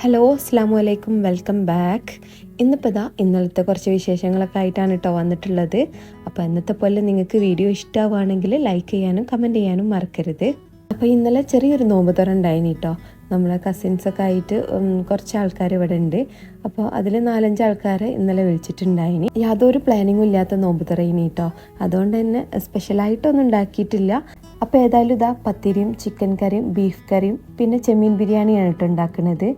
Hello അസ്സാം വലൈക്കും welcome back ഇന്നിപ്പോൾ ഇതാ ഇന്നലത്തെ കുറച്ച് വിശേഷങ്ങളൊക്കെ ആയിട്ടാണ് കേട്ടോ വന്നിട്ടുള്ളത്. അപ്പോൾ ഇന്നത്തെ പോലെ നിങ്ങൾക്ക് വീഡിയോ ഇഷ്ടമാവുകയാണെങ്കിൽ ലൈക്ക് ചെയ്യാനും കമന്റ് ചെയ്യാനും മറക്കരുത്. അപ്പോൾ ഇന്നലെ ചെറിയൊരു നോമ്പ് തുറ ഉണ്ടായിന് കേട്ടോ നമ്മളെ കസിൻസൊക്കെ ആയിട്ട് കുറച്ച് ആൾക്കാർ ഇവിടെ ഉണ്ട്. അപ്പോൾ അതിൽ നാലഞ്ച് ആൾക്കാരെ ഇന്നലെ വിളിച്ചിട്ടുണ്ടായിനി. യാതൊരു പ്ലാനിങ്ങും ഇല്ലാത്ത നോമ്പ് തുറയിനി കേട്ടോ അതുകൊണ്ട് തന്നെ സ്പെഷ്യലായിട്ടൊന്നും ഉണ്ടാക്കിയിട്ടില്ല. അപ്പോൾ ഏതായാലും ഇതാ പത്തിരിയും ചിക്കൻ കറിയും ബീഫ് കറിയും പിന്നെ ചെമ്മീൻ ബിരിയാണിയാണ് കേട്ടോ ഉണ്ടാക്കുന്നത്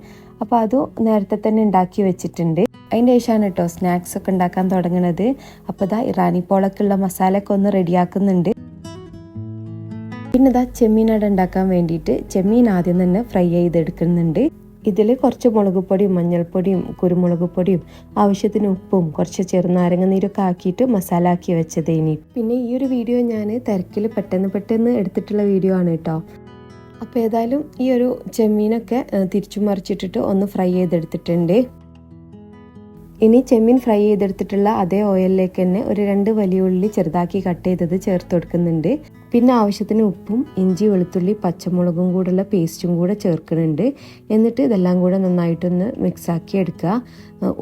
അപ്പോൾ അത് നേരത്തെ തന്നെ ഉണ്ടാക്കി വെച്ചിട്ടുണ്ട്. അതിന്റെ ശേഷമാണ് കേട്ടോ സ്നാക്സ് ഒക്കെ ഉണ്ടാക്കാൻ തുടങ്ങണത്. അപ്പോൾ ഇതാ ഇറാനി പോളക്കുള്ള മസാലയൊക്കെ ഒന്ന് റെഡിയാക്കുന്നുണ്ട് പിന്നെ ഇതാ ചെമ്മീനട ഉണ്ടാക്കാൻ വേണ്ടിയിട്ട് ചെമ്മീൻ ആദ്യം തന്നെ ഫ്രൈ ചെയ്തെടുക്കുന്നുണ്ട്. ഇതിൽ കുറച്ച് മുളക് പൊടിയും മഞ്ഞൾപ്പൊടിയും കുരുമുളക് പൊടിയും ആവശ്യത്തിന് ഉപ്പും കുറച്ച് ചെറുനാരങ്ങ നീരൊക്കെ ആക്കിയിട്ട് മസാല ആക്കി വെച്ചതേനി. പിന്നെ ഈ ഒരു വീഡിയോ ഞാൻ തിരക്കിൽ പെട്ടെന്ന് പെട്ടെന്ന് എടുത്തിട്ടുള്ള വീഡിയോ ആണ് കേട്ടോ. അപ്പോൾ ഏതായാലും ഈ ഒരു ചെമ്മീനൊക്കെ തിരിച്ചു മറിച്ചിട്ടിട്ട് ഒന്ന് ഫ്രൈ ചെയ്തെടുത്തിട്ടുണ്ട്. ഇനി ചെമ്മീൻ ഫ്രൈ ചെയ്തെടുത്തിട്ടുള്ള അതേ ഓയിലിലേക്ക് തന്നെ ഒരു രണ്ട് വലിയ ഉള്ളി ചെറുതാക്കി കട്ട് ചെയ്തത് ചേർത്ത് കൊടുക്കുന്നുണ്ട്. പിന്നെ ആവശ്യത്തിന് ഉപ്പും ഇഞ്ചി വെളുത്തുള്ളി പച്ചമുളകും കൂടെയുള്ള പേസ്റ്റും കൂടെ ചേർക്കുന്നുണ്ട്. എന്നിട്ട് ഇതെല്ലാം കൂടെ നന്നായിട്ടൊന്ന് മിക്സാക്കി എടുക്കുക.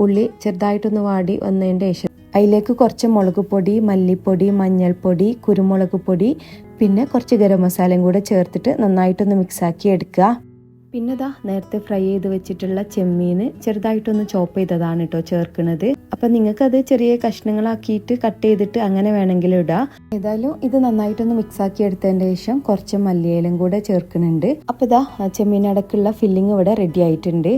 ഉള്ളി ചെറുതായിട്ടൊന്ന് വാടി വന്നതിന്റെ ശേഷം അതിലേക്ക് കുറച്ച് മുളക് പൊടി മല്ലിപ്പൊടി മഞ്ഞൾപ്പൊടി കുരുമുളക് പൊടി പിന്നെ കുറച്ച് ഗരം മസാലയും കൂടെ ചേർത്തിട്ട് നന്നായിട്ടൊന്ന് മിക്സാക്കി എടുക്കുക. പിന്നെ ദാ നേരത്തെ ഫ്രൈ ചെയ്ത് വെച്ചിട്ടുള്ള ചെമ്മീൻ ചെറുതായിട്ടൊന്ന് ചോപ്പ് ചെയ്തതാണ് കേട്ടോ ചേർക്കുന്നത്. അപ്പം നിങ്ങൾക്കത് ചെറിയ കഷ്ണങ്ങളാക്കിയിട്ട് കട്ട് ചെയ്തിട്ട് അങ്ങനെ വേണമെങ്കിലും ഇടാം. ഏതായാലും ഇത് നന്നായിട്ടൊന്ന് മിക്സ് ആക്കി എടുത്തതിന് ശേഷം കുറച്ച് മല്ലിയിലും കൂടെ ചേർക്കുന്നുണ്ട്. അപ്പോൾ ഇതാ ചെമ്മീൻ അടക്കുള്ള ഫില്ലിംഗ് ഇവിടെ റെഡി ആയിട്ടുണ്ട്.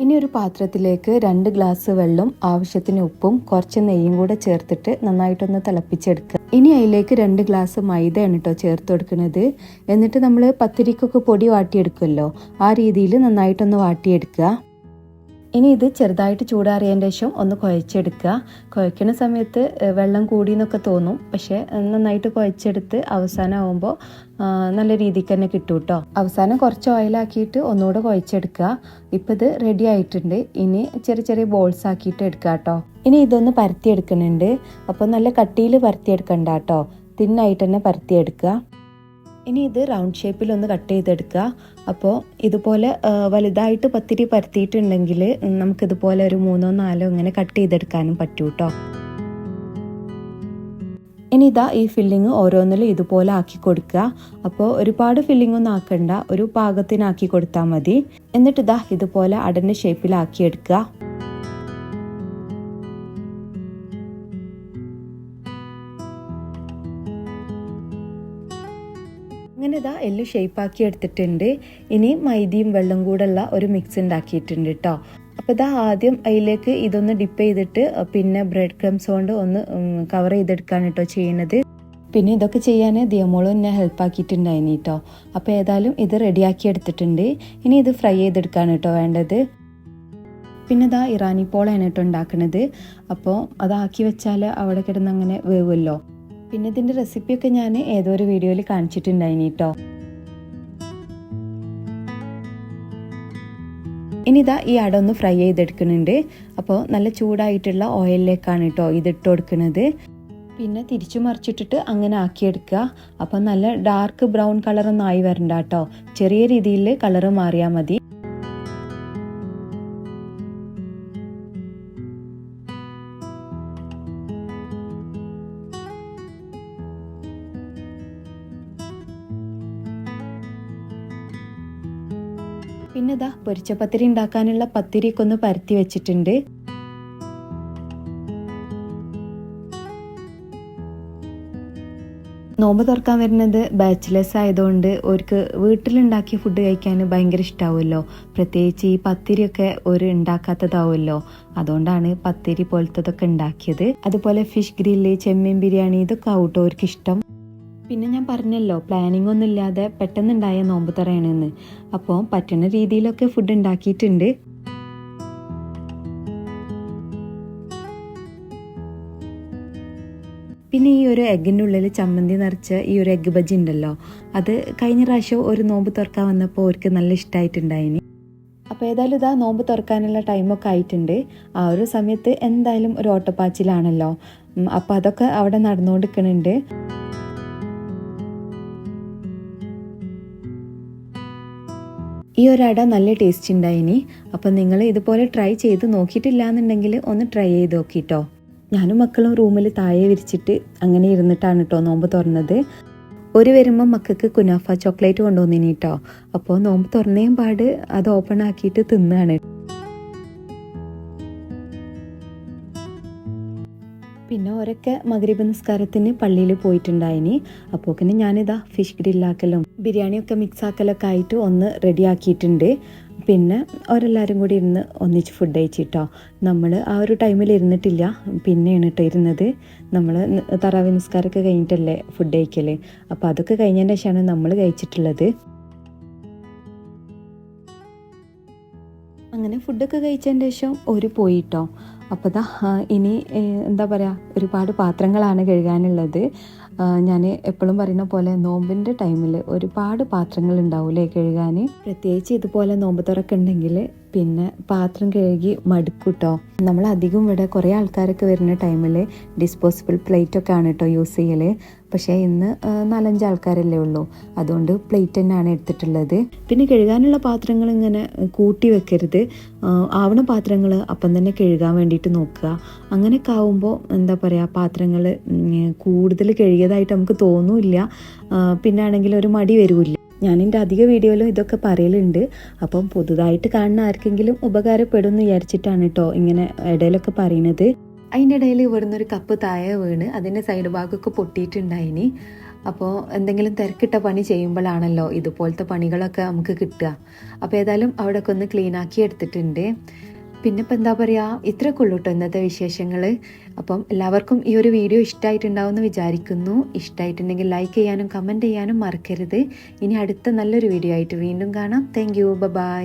ഇനി ഒരു പാത്രത്തിലേക്ക് രണ്ട് ഗ്ലാസ് വെള്ളം ആവശ്യത്തിന് ഉപ്പും കുറച്ച് നെയ്യും കൂടെ ചേർത്തിട്ട് നന്നായിട്ടൊന്ന് തിളപ്പിച്ചെടുക്കുക. ഇനി അതിലേക്ക് രണ്ട് ഗ്ലാസ് മൈദയാണ് കേട്ടോ ചേർത്ത് കൊടുക്കുന്നത്. എന്നിട്ട് നമ്മൾ പത്തിരിക്കൊക്കെ പൊടി വാട്ടിയെടുക്കുമല്ലോ ആ രീതിയിൽ നന്നായിട്ടൊന്ന് വാട്ടിയെടുക്കുക. ഇനി ഇത് ചെറുതായിട്ട് ചൂടാറിയതിന്റെ ശേഷം ഒന്ന് കുഴച്ചെടുക്കുക. കുഴയ്ക്കുന്ന സമയത്ത് വെള്ളം കൂടിയെന്നൊക്കെ തോന്നും. പക്ഷേ നന്നായിട്ട് കുഴച്ചെടുത്ത് അവസാനം ആവുമ്പോൾ നല്ല രീതിക്ക് തന്നെ കിട്ടും കേട്ടോ അവസാനം കുറച്ച് ഓയിലാക്കിയിട്ട് ഒന്നുകൂടെ കുഴച്ചെടുക്കുക. ഇപ്പം ഇത് റെഡി ആയിട്ടുണ്ട്. ഇനി ചെറിയ ചെറിയ ബോൾസ് ആക്കിയിട്ട് എടുക്കുക കേട്ടോ ഇനി ഇതൊന്ന് പരത്തിയെടുക്കുന്നുണ്ട്. അപ്പോൾ നല്ല കട്ടിയിൽ പരത്തിയെടുക്കണ്ട കേട്ടോ തിന്നായിട്ട് തന്നെ പരത്തിയെടുക്കുക. ഇനി ഇത് റൗണ്ട് ഷേപ്പിൽ ഒന്ന് കട്ട് ചെയ്തെടുക്കുക. അപ്പോൾ ഇതുപോലെ വലുതായിട്ട് പത്തിരി പരത്തിയിട്ടുണ്ടെങ്കിൽ നമുക്കിതുപോലെ ഒരു മൂന്നോ നാലോ ഇങ്ങനെ കട്ട് ചെയ്തെടുക്കാനും പറ്റൂ കേട്ടോ ഇനി ഇതാ ഈ ഫില്ലിങ് ഓരോന്നിലും ഇതുപോലെ ആക്കി കൊടുക്കുക. അപ്പോൾ ഒരുപാട് ഫില്ലിംഗ് ഒന്നും ആക്കണ്ട ഒരു പാകത്തിനാക്കി കൊടുത്താൽ മതി. എന്നിട്ട് ഇതാ ഇതുപോലെ അടഞ്ഞ ഷേപ്പിലാക്കി എടുക്കുക അങ്ങനെ ഇതാ എല്ലാം ഷേപ്പാക്കി എടുത്തിട്ടുണ്ട്. ഇനി മൈദയും വെള്ളം കൂടെയുള്ള ഒരു മിക്സ് ഉണ്ടാക്കിയിട്ടുണ്ട് കേട്ടോ അപ്പോൾ ഇതാ ആദ്യം അതിലേക്ക് ഇതൊന്ന് ഡിപ്പ് ചെയ്തിട്ട് പിന്നെ ബ്രെഡ് ക്രംസ് കൊണ്ട് ഒന്ന് കവർ ചെയ്തെടുക്കാൻ കേട്ടോ ചെയ്യണത്. പിന്നെ ഇതൊക്കെ ചെയ്യാൻ ദിയമോളും എന്നെ ഹെൽപ്പ് ആക്കിയിട്ടുണ്ടായിനി കേട്ടോ അപ്പോൾ ഏതായാലും ഇത് റെഡിയാക്കി എടുത്തിട്ടുണ്ട്. ഇനി ഇത് ഫ്രൈ ചെയ്തെടുക്കാണ് കേട്ടോ വേണ്ടത്. പിന്നെ ഇതാ ഇറാനി പോളാണ് കേട്ടോ ഉണ്ടാക്കുന്നത് അപ്പോൾ അതാക്കി വെച്ചാൽ അവിടെ കിടന്ന് അങ്ങനെ വേവുമല്ലോ പിന്നെ ഇതിന്റെ റെസിപ്പിയൊക്കെ ഞാൻ ഏതോ ഒരു വീഡിയോയിൽ കാണിച്ചിട്ടുണ്ടായിനി കേട്ടോ ഇനി ഇതാ ഈ അട ഒന്ന് ഫ്രൈ ചെയ്തെടുക്കുന്നുണ്ട്. അപ്പോൾ നല്ല ചൂടായിട്ടുള്ള ഓയിലിലേക്കാണ് കേട്ടോ ഇതിട്ട് കൊടുക്കുന്നത്. പിന്നെ തിരിച്ചു മറിച്ചിട്ടിട്ട് അങ്ങനെ ആക്കിയെടുക്കുക. അപ്പോൾ നല്ല ഡാർക്ക് ബ്രൗൺ കളറൊന്നും ആയി വരണ്ട കേട്ടോ ചെറിയ രീതിയിൽ കളറ് മാറിയാൽ മതി. പിന്നെ ഇതാ പൊരിച്ച പത്തിരി ഉണ്ടാക്കാനുള്ള പത്തിരിക്കൊന്ന് പരത്തി വെച്ചിട്ടുണ്ട്. നോമ്പ് തുറക്കാൻ വരുന്നത് ബാച്ചിലേഴ്സ് ആയതുകൊണ്ട് അവർക്ക് വീട്ടിലുണ്ടാക്കിയ ഫുഡ് കഴിക്കാൻ ഭയങ്കര ഇഷ്ടാവുമല്ലോ. പ്രത്യേകിച്ച് ഈ പത്തിരിയൊക്കെ ഒരു ഉണ്ടാക്കാത്തതാവുമല്ലോ. അതുകൊണ്ടാണ് പത്തിരി പോലത്തതൊക്കെ ഉണ്ടാക്കിയത്. അതുപോലെ ഫിഷ് ഗ്രില്ല് ചെമ്മീൻ ബിരിയാണി ഇതൊക്കെ ആവട്ടോ അവർക്ക് ഇഷ്ടം പിന്നെ ഞാൻ പറഞ്ഞല്ലോ പ്ലാനിങ് ഒന്നും ഇല്ലാതെ പെട്ടെന്നുണ്ടായ നോമ്പ് തറയണമെന്ന് അപ്പോൾ പറ്റുന്ന രീതിയിലൊക്കെ ഫുഡ് ഉണ്ടാക്കിയിട്ടുണ്ട്. പിന്നെ ഈ ഒരു എഗ്ഗിന്റെ ഉള്ളിൽ ചമ്മന്തി നിറച്ച ഈ ഒരു എഗ്ഗ് ബജി ഉണ്ടല്ലോ അത് കഴിഞ്ഞ പ്രാവശ്യം ഒരു നോമ്പ് തുറക്കാൻ വന്നപ്പോൾ അവർക്ക് നല്ല ഇഷ്ടമായിട്ടുണ്ടായിനി അപ്പോൾ ഏതായാലും ഇതാ നോമ്പ് തുറക്കാനുള്ള ടൈമൊക്കെ ആയിട്ടുണ്ട്. ആ ഒരു സമയത്ത് എന്തായാലും ഒരു ഓട്ടപ്പാച്ചിലാണല്ലോ. അപ്പോൾ അതൊക്കെ അവിടെ നടന്നുകൊണ്ടിരിക്കുന്നുണ്ട്. ഈ ഒരു അട നല്ല ടേസ്റ്റ് ഉണ്ടായിനി അപ്പം നിങ്ങൾ ഇതുപോലെ ട്രൈ ചെയ്ത് നോക്കിയിട്ടില്ല എന്നുണ്ടെങ്കിൽ ഒന്ന് ട്രൈ ചെയ്ത് നോക്കിട്ടോ. ഞാനും മക്കളും റൂമിൽ താഴെ വിരിച്ചിട്ട് അങ്ങനെ ഇരുന്നിട്ടാണ് കേട്ടോ നോമ്പ് തുറന്നത്. ഒരു വരുമ്പോൾ മക്കൾക്ക് കുനാഫ ചോക്ലേറ്റ് കൊണ്ടുവന്നിനി കേട്ടോ അപ്പോൾ നോമ്പ് തുറന്നേം പാട് അത് ഓപ്പൺ ആക്കിയിട്ട് തിന്നാണ്. പിന്നെ ഒരൊക്കെ മകരീബ് നിസ്കാരത്തിന് പള്ളിയിൽ പോയിട്ടുണ്ടായിനി. അപ്പോൾ പിന്നെ ഞാനിതാ ഫിഷ് ഗ്രില്ലാക്കലും ബിരിയാണിയൊക്കെ മിക്സ് ആക്കലൊക്കെ ആയിട്ട് ഒന്ന് റെഡി ആക്കിയിട്ടുണ്ട്. പിന്നെ അവരെല്ലാവരും കൂടി ഇരുന്ന് ഒന്നിച്ച് ഫുഡ് കഴിച്ചിട്ടോ. നമ്മൾ ആ ഒരു ടൈമിൽ ഇരുന്നിട്ടില്ല. പിന്നെയാണ് കേട്ടോ ഇരുന്നത്. നമ്മൾ തറാവി നിസ്കാരമൊക്കെ കഴിഞ്ഞിട്ടല്ലേ ഫുഡ് കഴിക്കൽ അപ്പോൾ അതൊക്കെ കഴിഞ്ഞതിന് ശേഷമാണ് നമ്മൾ കഴിച്ചിട്ടുള്ളത്. അങ്ങനെ ഫുഡൊക്കെ കഴിച്ചതിന്റെ ശേഷം ഒരു പോയിട്ടോ. അപ്പോൾ ദാ ഇനി എന്താ പറയുക ഒരുപാട് പാത്രങ്ങളാണ് കഴുകാനുള്ളത്. ഞാൻ എപ്പോഴും പറയുന്ന പോലെ നോമ്പിന്റെ ടൈമിൽ ഒരുപാട് പാത്രങ്ങൾ ഉണ്ടാവില്ലേ കഴുകാൻ പ്രത്യേകിച്ച് ഇതുപോലെ നോമ്പ് തുറക്കെ ഉണ്ടെങ്കിൽ പിന്നെ പാത്രം കഴുകി മടുക്കൂട്ടോ. നമ്മൾ അധികം ഇവിടെ കുറേ ആൾക്കാരൊക്കെ വരുന്ന ടൈമിൽ ഡിസ്പോസിബിൾ പ്ലേറ്റ് ഒക്കെ ആണ് കേട്ടോ യൂസ് ചെയ്യൽ പക്ഷേ ഇന്ന് നാലഞ്ച് ആൾക്കാരല്ലേ ഉള്ളൂ. അതുകൊണ്ട് പ്ലേറ്റ് തന്നെയാണ് എടുത്തിട്ടുള്ളത്. പിന്നെ കഴുകാനുള്ള പാത്രങ്ങൾ ഇങ്ങനെ കൂട്ടി വെക്കരുത്. ആവണ പാത്രങ്ങൾ അപ്പം തന്നെ കഴുകാൻ വേണ്ടിയിട്ട് നോക്കുക. അങ്ങനെയൊക്കെ ആവുമ്പോൾ എന്താ പറയുക പാത്രങ്ങൾ കൂടുതൽ കഴുകിയതായിട്ട് നമുക്ക് തോന്നില്ല. പിന്നെ ആണെങ്കിൽ ഒരു മടി വരില്ല. ഞാൻ എന്റെ അധിക വീഡിയോയിലും ഇതൊക്കെ പറയലുണ്ട്. അപ്പം പുതുതായിട്ട് കാണുന്ന ആർക്കെങ്കിലും ഉപകാരപ്പെടും എന്ന് വിചാരിച്ചിട്ടാണ് കേട്ടോ ഇങ്ങനെ ഇടയിലൊക്കെ പറയുന്നത് അതിന്റെ ഇടയിൽ ഇവിടുന്ന് ഒരു കപ്പ് താഴെ വീണ് അതിന്റെ സൈഡ് ഭാഗമൊക്കെ പൊട്ടിയിട്ടുണ്ടായിനി. അപ്പോൾ എന്തെങ്കിലും തിരക്കിട്ട പണി ചെയ്യുമ്പോഴാണല്ലോ ഇതുപോലത്തെ പണികളൊക്കെ നമുക്ക് കിട്ടുക. അപ്പോൾ ഏതായാലും അവിടെയൊക്കെ ഒന്ന് ക്ലീനാക്കി എടുത്തിട്ടുണ്ട്. പിന്നെ ഇപ്പം എന്താ പറയുക ഇത്രയൊക്കെ ഉള്ളൂ കേട്ടോ ഇന്നത്തെ വിശേഷങ്ങൾ അപ്പം എല്ലാവർക്കും ഈ ഒരു വീഡിയോ ഇഷ്ടമായിട്ടുണ്ടാവും എന്ന് വിചാരിക്കുന്നു. ഇഷ്ടമായിട്ടുണ്ടെങ്കിൽ ലൈക്ക് ചെയ്യാനും കമന്റ് ചെയ്യാനും മറക്കരുത്. ഇനി അടുത്ത നല്ലൊരു വീഡിയോ ആയിട്ട് വീണ്ടും കാണാം. Thank you by